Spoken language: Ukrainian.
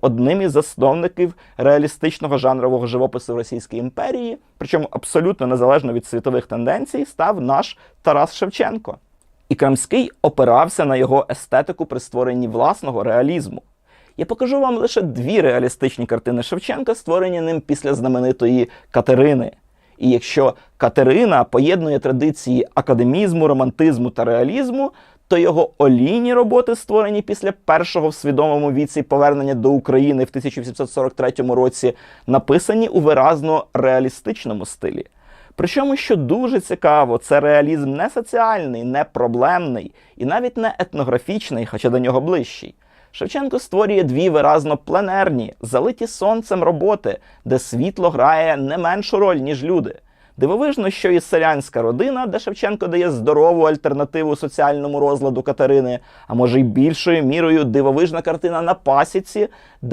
одним із засновників реалістичного жанрового живопису в Російській імперії, причому абсолютно незалежно від світових тенденцій, став наш Тарас Шевченко. І Крамський опирався на його естетику при створенні власного реалізму. Я покажу вам лише дві реалістичні картини Шевченка, створені ним після знаменитої Катерини. І якщо Катерина поєднує традиції академізму, романтизму та реалізму, то його олійні роботи, створені після першого в свідомому віці повернення до України в 1843 році, написані у виразно реалістичному стилі. Причому, що дуже цікаво, це реалізм не соціальний, не проблемний і навіть не етнографічний, хоча до нього ближчий. Шевченко створює дві виразно пленерні, залиті сонцем роботи, де світло грає не меншу роль, ніж люди. Дивовижно, що і селянська родина, де Шевченко дає здорову альтернативу соціальному розладу Катерини, а може й більшою мірою дивовижна картина на пасіці, де